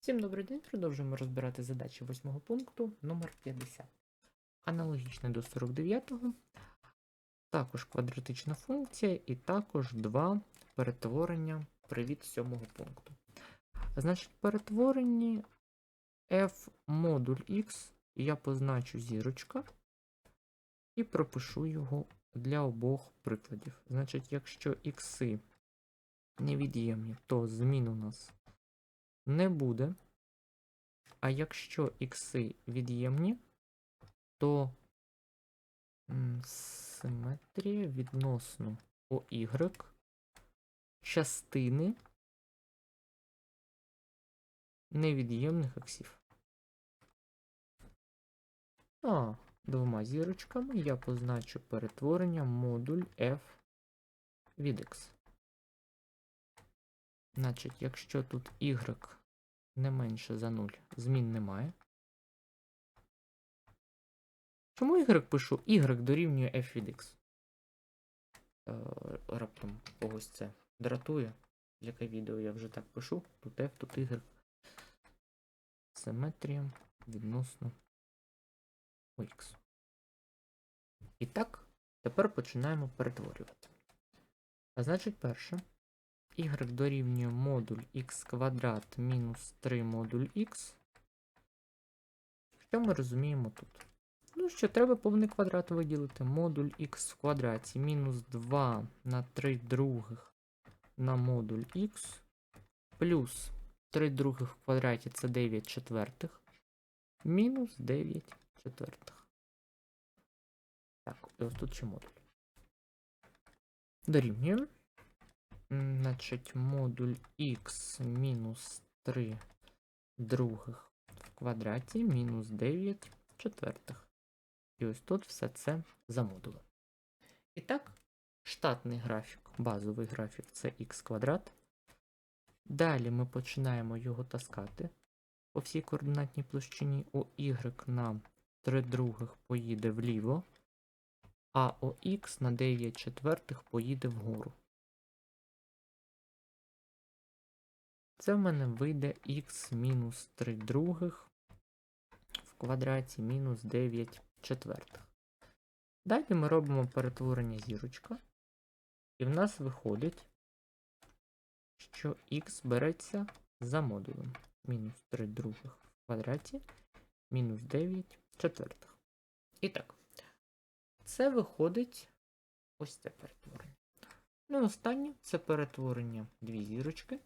Всім добрий день. Продовжуємо розбирати задачі восьмого пункту номер 50. Аналогічне до 49-го. Також квадратична функція і також два перетворення привід сьомого пункту. Значить, перетворені f модуль x я позначу зірочка і пропишу його для обох прикладів. Значить, якщо ікси невід'ємні, то змін у нас не буде. А якщо ікси від'ємні, то симетрія відносно OY частини невід'ємних іксів. А двома зірочками я позначу перетворення модуль f від x. Значить, якщо тут y не менше за 0, змін немає. Чому y пишу y дорівнює f від x? Е, раптом когось це дратує. Яке відео я вже так пишу. Тут f, тут y. Симетрія відносно x. І так, тепер починаємо перетворювати. А значить, перше y дорівнює модуль x квадрат мінус 3 модуль x. Що ми розуміємо тут? Ну що, треба повний квадрат виділити. Модуль x в квадраті мінус 2 на 3 других на модуль x. Плюс 3 других в квадраті це 9 четвертих. Мінус 9 четвертих. Так, ось тут ще модуль. Дорівнюємо. Значить, модуль x мінус 3 других в квадраті мінус 9 четвертих. І ось тут все це за модулем. І так, штатний графік, базовий графік це х квадрат. Далі ми починаємо його таскати по всій координатній площині. У y на 3 других поїде вліво, а ОХ на 9 четвертих поїде вгору. Це в мене вийде х мінус 3 других в квадраті мінус 9 четвертих. Далі ми робимо перетворення зірочка, і в нас виходить, що х береться за модулем. Мінус 3 других в квадраті, мінус 9 четвертих. І так, це виходить ось це перетворення. Ну і останнє це перетворення дві зірочки.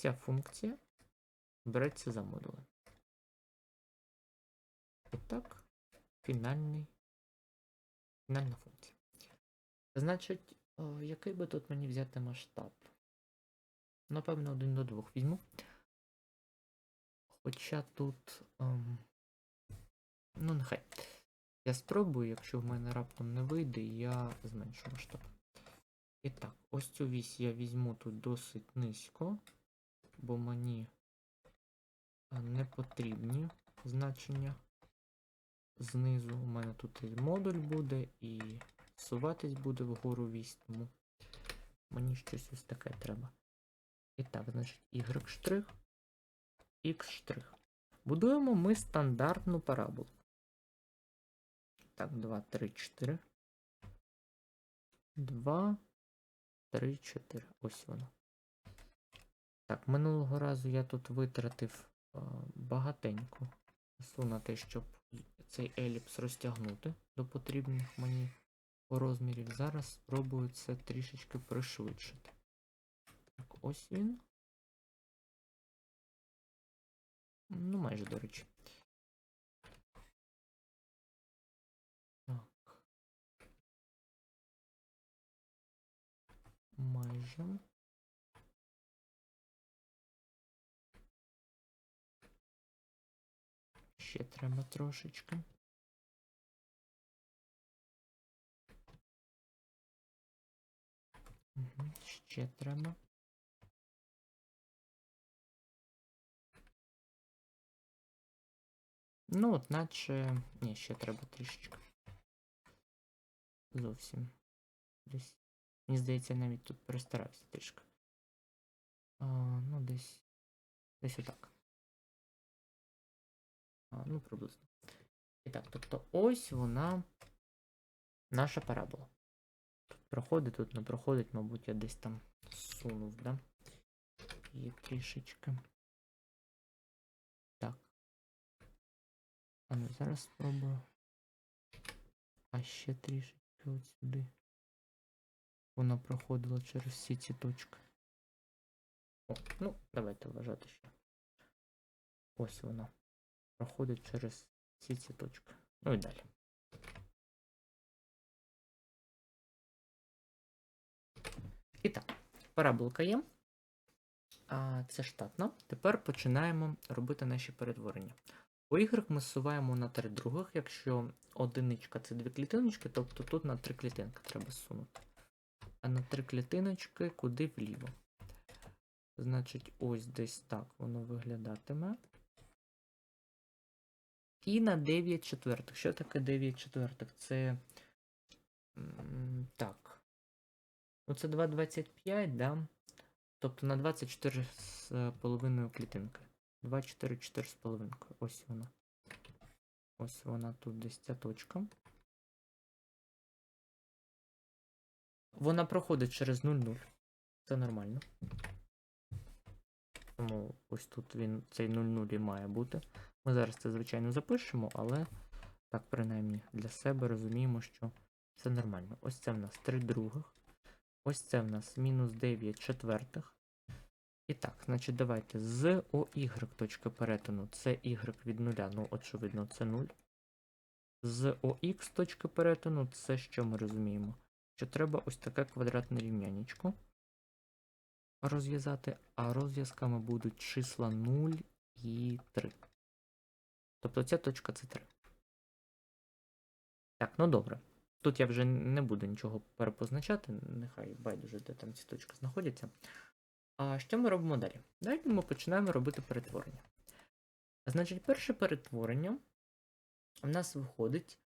Ця функція береться за модулем. І так, фінальний, фінальна функція. Значить, о, який би тут мені взяти масштаб? Напевно, один до двох візьму. Хоча тут. Ем, ну, нехай. Я спробую, якщо в мене раптом не вийде, я зменшу масштаб. І так, ось цю вісь я візьму тут досить низько, бо мені не потрібні значення знизу. У мене тут і модуль буде, і суватись буде вгору вісь, тому мені щось ось таке треба. І так, значить, y штрих, x. Будуємо ми стандартну параболу. Так, 2, 3, 4. 2, 3, 4. Ось воно. Так, минулого разу я тут витратив е, багатенько часу на те, щоб цей еліпс розтягнути до потрібних мені розмірів. Зараз спробую це трішечки пришвидшити. Так, ось він. Ну, майже, до речі. Так. Майже. Ще треба трошечки. Ще треба. Ну, от наче. Ні, ще треба трішечки. Зовсім. Десь. Мені здається, навіть тут перестарався трішки. А, ну, десь Десь отак. Ну, приблизно. І так, тобто ось вона наша парабола. Тут проходить, тут не проходить, мабуть, я десь там сунув, да? Є трішечки. Так. А ну зараз спробую. А ще трішечки от сюди. Вона проходила через всі ці точки. О, ну, давайте вважати ще. Ось вона. Проходить через всі ці точки. Ну і далі. І так, параболка є. А, це штатна. Тепер починаємо робити наші перетворення. У Y ми зсуваємо на три других, якщо одиничка це дві клітиночки, тобто тут на три клітинки треба сунути. А на три клітиночки куди вліво. Значить, ось десь так воно виглядатиме. І на 9 четвертих. Що таке 9 четвертих? Це. Так. Ну, це 2,25, да? Тобто на 24 з половиною клітинки. 2, 4, 4 з половинкою. Ось вона. Ось вона тут десь ця точка. Вона проходить через 0,0. Це нормально. Тому ось тут він цей 0,0 і має бути. Ми зараз це, звичайно, запишемо, але так, принаймні, для себе розуміємо, що це нормально. Ось це в нас 3 других. Ось це в нас мінус 9 четвертих. І так, значить, давайте з ОY точка перетину це Y від нуля, ну, очевидно, це 0. З ОХ точки перетину це що ми розуміємо? Що треба ось таке квадратне рівнянечко розв'язати, а розв'язками будуть числа 0 і 3. Тобто ця точка це 3. Так, ну добре. Тут я вже не буду нічого перепозначати, нехай байдуже, де там ці точки знаходяться. А що ми робимо далі? Далі ми починаємо робити перетворення. Значить, перше перетворення в нас виходить,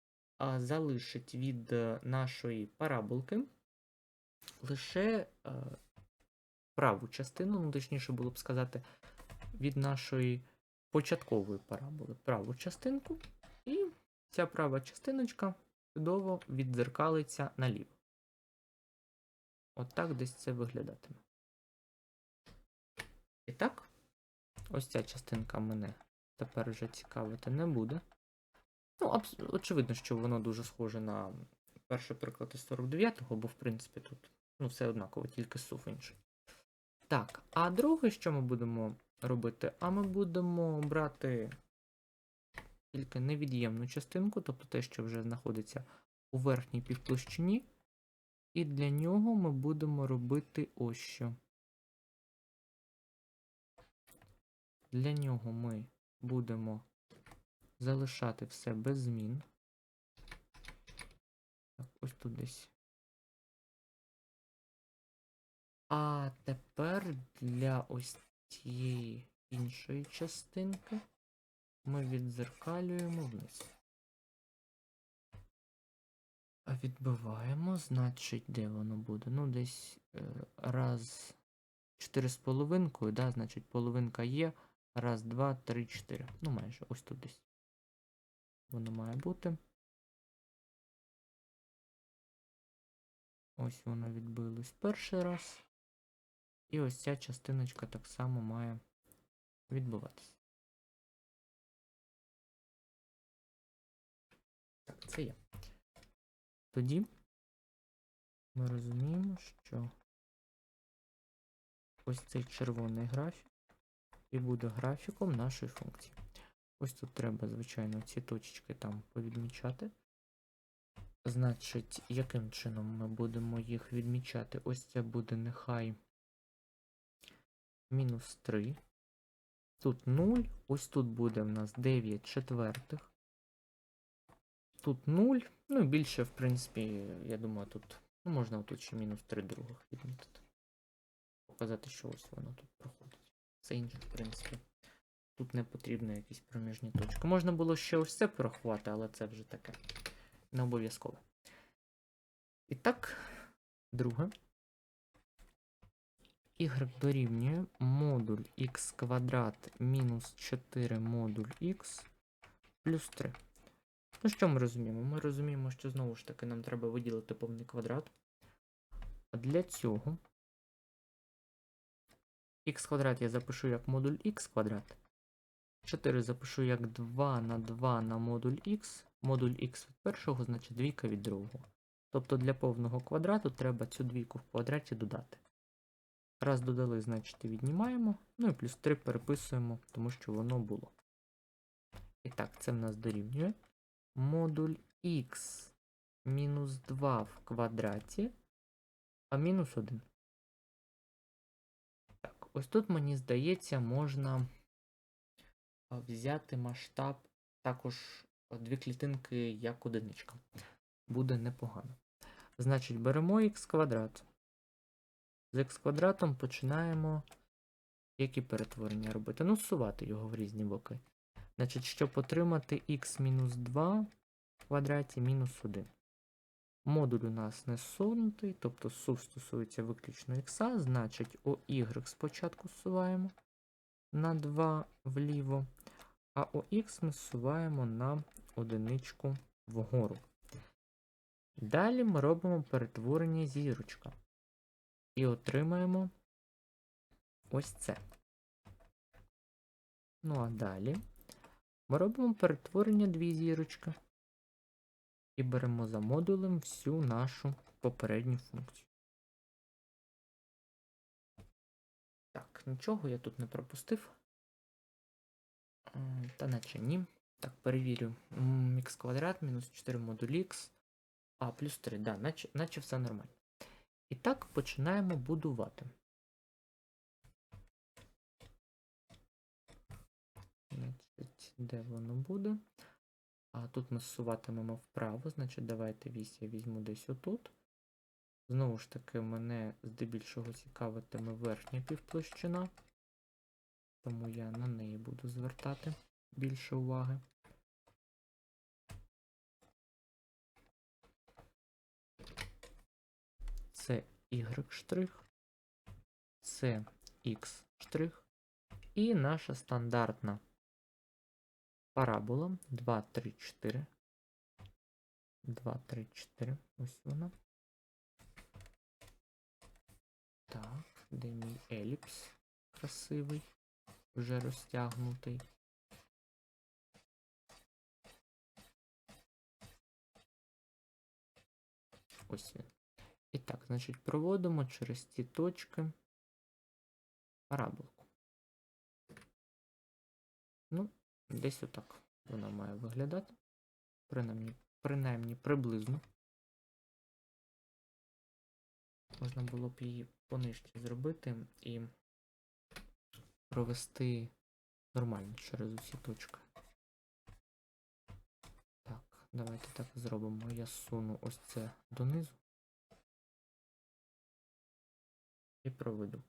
залишить від е, нашої параболки лише е, праву частину, ну точніше було б сказати, від нашої початкової параболи праву частинку, і ця права частиночка чудово віддзеркалиться наліво. От так десь це виглядатиме. І так, ось ця частинка мене тепер вже цікавити не буде. Ну, очевидно, що воно дуже схоже на перший приклад із 49-го, бо в принципі тут ну, все однаково, тільки суф інший. Так, а друге, що ми будемо робити? А ми будемо брати тільки невід'ємну частинку, тобто те, що вже знаходиться у верхній півплощині. І для нього ми будемо робити ось що. Для нього ми будемо залишати все без змін. Так, ось тут десь. А тепер для ось цієї іншої частинки ми відзеркалюємо вниз. А відбиваємо, значить, де воно буде? Ну, десь е, раз. Чотири з половинкою, да, значить половинка є. Раз, два, три, чотири. Ну, майже ось тут десь. Воно має бути. Ось воно відбилось перший раз. І ось ця частиночка так само має відбуватися. Так, це є. Тоді ми розуміємо, що ось цей червоний графік і буде графіком нашої функції. Ось тут треба, звичайно, ці точечки там повідмічати. Значить, яким чином ми будемо їх відмічати? Ось це буде нехай мінус 3. Тут 0. Ось тут буде в нас 9 четвертих. Тут 0. Ну і більше, в принципі, я думаю, тут ну, можна тут ще мінус 3 других відмітити. Показати, що ось воно тут проходить. Все інше, в принципі. Тут не потрібно якісь проміжні точки. Можна було ще ось це порахувати, але це вже таке. Не обов'язково. І так, друге. Y дорівнює модуль х квадрат мінус 4 модуль х плюс 3. Ну, що ми розуміємо? Ми розуміємо, що знову ж таки нам треба виділити повний квадрат. А для цього х квадрат я запишу як модуль х квадрат. 4 запишу як 2 на 2 на модуль х. Модуль х від першого, значить двійка від другого. Тобто для повного квадрату треба цю двійку в квадраті додати. Раз додали, значить віднімаємо. Ну і плюс 3 переписуємо, тому що воно було. І так, це в нас дорівнює. Модуль х мінус 2 в квадраті, а мінус 1. Так, ось тут, мені здається, можна взяти масштаб також дві клітинки як одиничка. Буде непогано. Значить, беремо х квадрат. З х квадратом починаємо які перетворення робити? Ну, сувати його в різні боки. Значить, щоб отримати х-2 в квадраті мінус 1. Модуль у нас не сунутий, тобто сув стосується виключно х, значить OY спочатку суваємо на 2 вліво, а OX ми суваємо на одиничку вгору. Далі ми робимо перетворення зірочка. І отримаємо ось це. Ну а далі ми робимо перетворення дві зірочки. І беремо за модулем всю нашу попередню функцію. Так, нічого я тут не пропустив. Та наче ні. Так, перевірю. х квадрат мінус 4 модуль х. А, плюс 3, да, наче, наче все нормально. І так починаємо будувати. Де воно буде? А тут ми зсуватимемо вправо, значить, давайте вісь я візьму десь отут. Знову ж таки, мене здебільшого цікавитиме верхня півплощина, тому я на неї буду звертати більше уваги. Це y штрих, це x штрих і наша стандартна парабола 2, 3, 4. 2, 3, 4. Ось вона. Так, де мій еліпс красивий, вже розтягнутий. Ось він. І так, значить, проводимо через ці точки параболку. Ну, десь отак вона має виглядати. Принаймні, принаймні приблизно. Можна було б її понижче зробити і провести нормально через усі точки. Так, давайте так зробимо. Я суну ось це донизу. І проведу.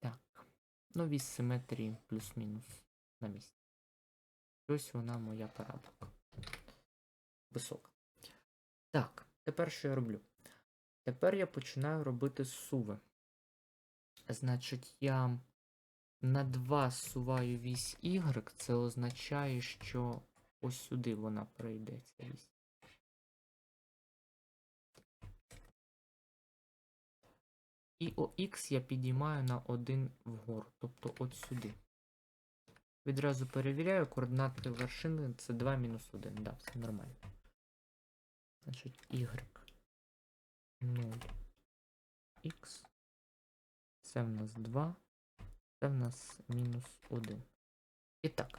Так. Вісь симетрії плюс-мінус на місці. Ось вона моя параболка. Висока. Так, тепер що я роблю? Тепер я починаю робити суви. Значить, я на 2 суваю вісь Y, це означає, що ось сюди вона пройде ця вісь. І ОХ я підіймаю на 1 вгору, тобто от сюди. Відразу перевіряю, координати вершини це 2 мінус 1. Да, все нормально. Значить, Y 0 Х. Це в нас 2. Це в нас мінус 1. І так.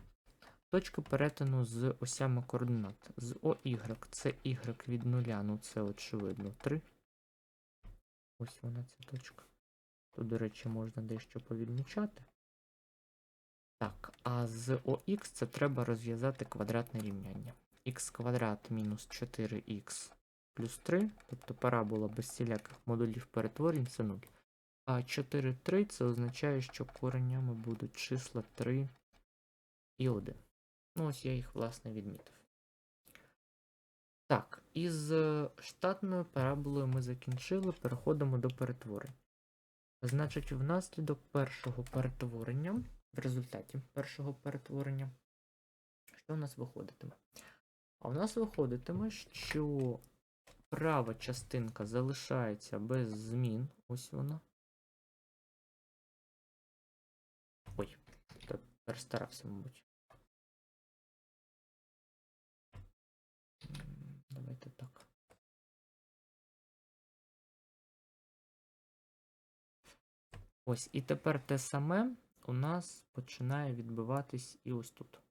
Точка перетину з осями координат. З OY це Y від 0, ну це очевидно 3. Ось вона ця точка. Тут, до речі, можна дещо повідмічати. Так, а з ОХ це треба розв'язати квадратне рівняння. х квадрат мінус 4х плюс 3, тобто парабола без всіляких модулів перетворень це 0. А 4, 3 це означає, що коренями будуть числа 3 і 1. Ну, ось я їх, власне, відмітив. Так, із е, штатною параболою ми закінчили, переходимо до перетворень. Значить, внаслідок першого перетворення, в результаті першого перетворення, що у нас виходитиме? А у нас виходитиме, що права частинка залишається без змін. Ось вона. Та перестарався, мабуть. Давайте так. Ось, і тепер те саме у нас починає відбиватись і ось тут.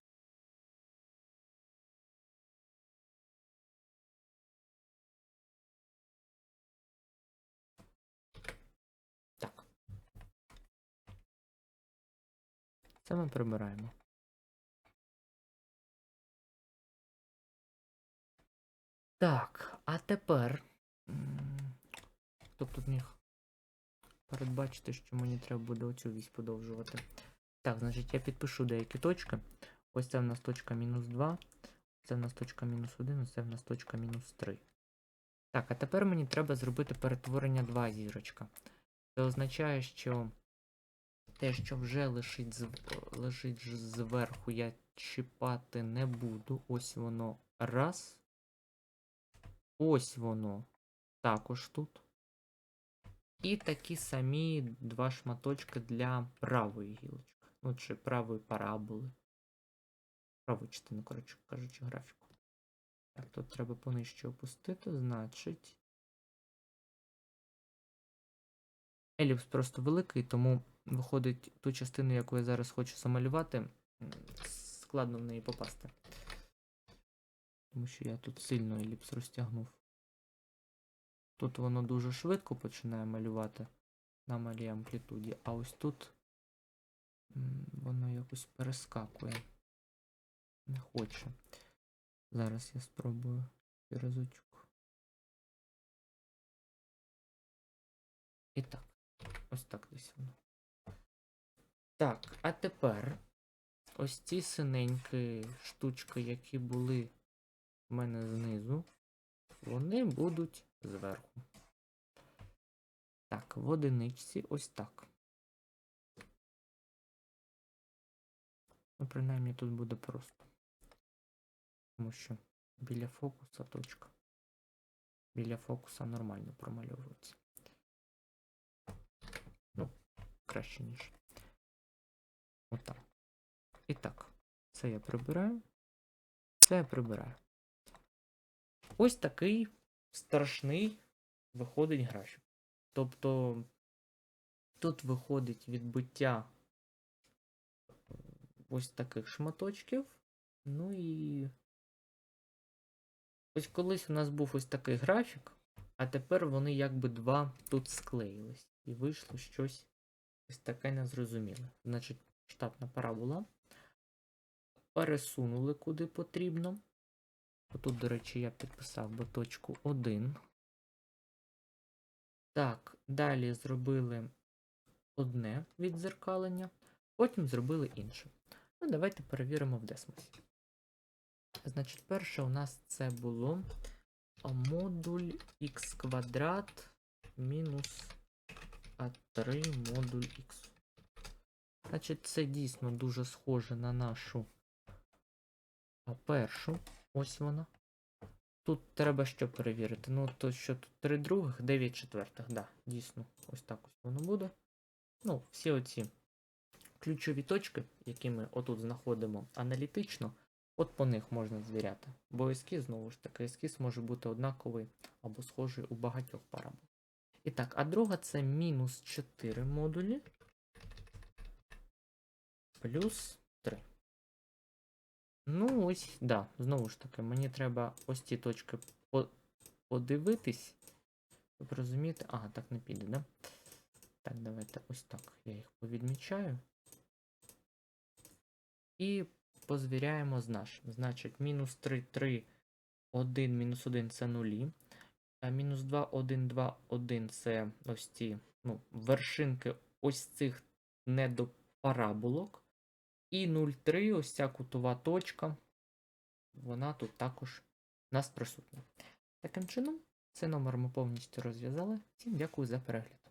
Це ми прибираємо. Так, а тепер. Хто тут міг передбачити, що мені треба буде оцю вісь подовжувати. Так, значить, я підпишу деякі точки. Ось це в нас точка мінус 2, це в нас точка мінус 1, ось це в нас точка мінус 3. Так, а тепер мені треба зробити перетворення 2 зірочка. Це означає, що те, що вже лежить, зв... лежить зверху, я чіпати не буду. Ось воно раз. Ось воно також тут. І такі самі два шматочки для правої гілочки. Ну, чи правої параболи. Правої частини, коротше кажучи, графіку. Так, тут треба понижче опустити, значить. Еліпс просто великий, тому виходить ту частину, яку я зараз хочу замалювати, складно в неї попасти. Тому що я тут сильно еліпс розтягнув. Тут воно дуже швидко починає малювати на малій амплітуді, а ось тут воно якось перескакує. Не хоче. Зараз я спробую разочок. І так, ось так десь воно. Так, а тепер ось ці синенькі штучки, які були в мене знизу, вони будуть зверху. Так, в одиничці ось так. Ну, принаймні тут буде просто. Тому що біля фокуса точка. Біля фокуса нормально промальовується. Ну, краще, ніж. Отак. І так, це я прибираю. Це я прибираю. Ось такий страшний виходить графік. Тобто тут виходить відбиття ось таких шматочків. Ну і ось колись у нас був ось такий графік, а тепер вони якби два тут склеїлись. І вийшло щось ось таке незрозуміле. Значить, штатна парабола. Пересунули куди потрібно. Тут, до речі, я підписав би точку 1. Так, далі зробили одне віддзеркалення, потім зробили інше. Ну, давайте перевіримо в десмосі. Значить, перше у нас це було модуль х квадрат мінус А3 модуль х. Значить, це дійсно дуже схоже на нашу першу. Ось вона. Тут треба що перевірити? Ну, то що тут 3 других, 9 четвертих. Да, дійсно, ось так ось воно буде. Ну, всі оці ключові точки, які ми отут знаходимо аналітично, от по них можна звіряти. Бо ескіз, знову ж таки, ескіз може бути однаковий або схожий у багатьох парабол. І так, а друга це мінус 4 модулі плюс 3. Ну, ось, да, знову ж таки, мені треба ось ці точки по подивитись. Щоб розуміти. Ага, так не піде, да? Так, давайте ось так. Я їх повідмічаю. І позвіряємо з нашим. Значить, мінус 3, 3, 1, мінус 1 це нулі. А мінус 2, 1, 2, 1 це ось ці ну, вершинки ось цих недопараболок. І 0,3, ось ця кутова точка. Вона тут також у нас присутня. Таким чином, цей номер ми повністю розв'язали. Всім дякую за перегляд.